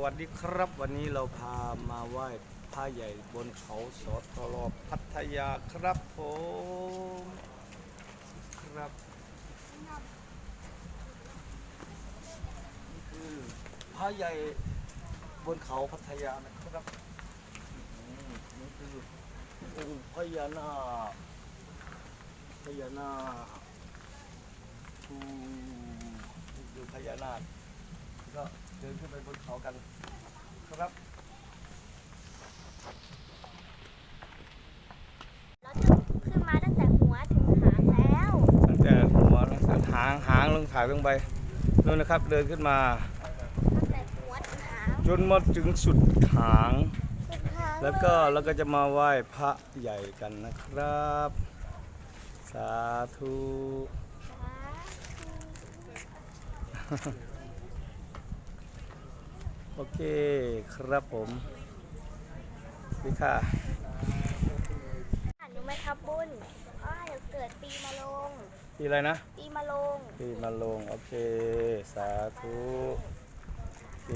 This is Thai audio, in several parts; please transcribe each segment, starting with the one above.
วัสดีครับ วันนี้เราพามาไหว้พระใหญ่บนเขาสอทรพัทยาครับผมครับนี่คือพระใหญ่บนเขาพัทยานะครับนี่คือองค์พญานาคพญานาคอืมนี่คือพญานาค ก็เดินขึ้นไปบนเขากันครับเราจะขึ้นมาตั้งแต่หัวถึงหางแล้วตั้งแต่หัวตั้งแต่หางหางลงถ่ายลงไปนู่นนะครับ เดินขึ้นมา ตั้งแต่หัวถึงหางจนมาถึงสุดหาง สุดหางแล้วก็เราก็จะมาไหว้พระใหญ่กันนะครับ สาธุโอเคครับผมดีค่ะอ่านรู้ไหมครับบุญอ้ายเกิดปีมะโรงที่อะไรนะ ปีมะโรงที่มาลง โอเค สาธุโอเค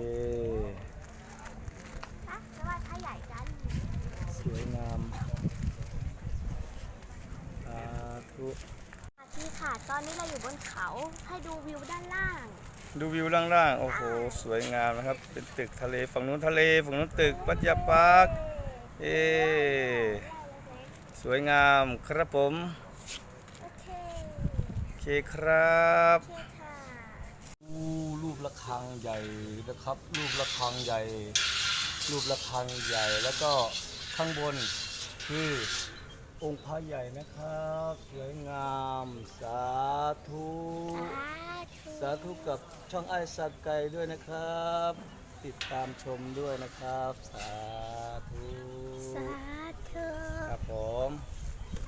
นะจะไหว้พระใหญ่กันสวยงาม สาธุสวัสดีค่ะ ตอนนี้เราอยู่บนเขาให้ดูวิวด้านล่าง ดูวิวล่างๆ โอ้โห สวยงามนะครับ เป็นตึกทะเล ฝั่งนู้นทะเล ฝั่งนู้นตึกปัตยาปาร์คเอสวยงามครับผม โอเคครับอู้รูประฆังใหญ่นะครับ รูประฆังใหญ่ รูประฆังใหญ่ แล้วก็ข้างบนคือองค์พระใหญ่นะครับ สวยงาม สาธุ สาธุกับช่องไอสักไก่ด้วยนะครับ ติดตามชมด้วยนะครับ สาธ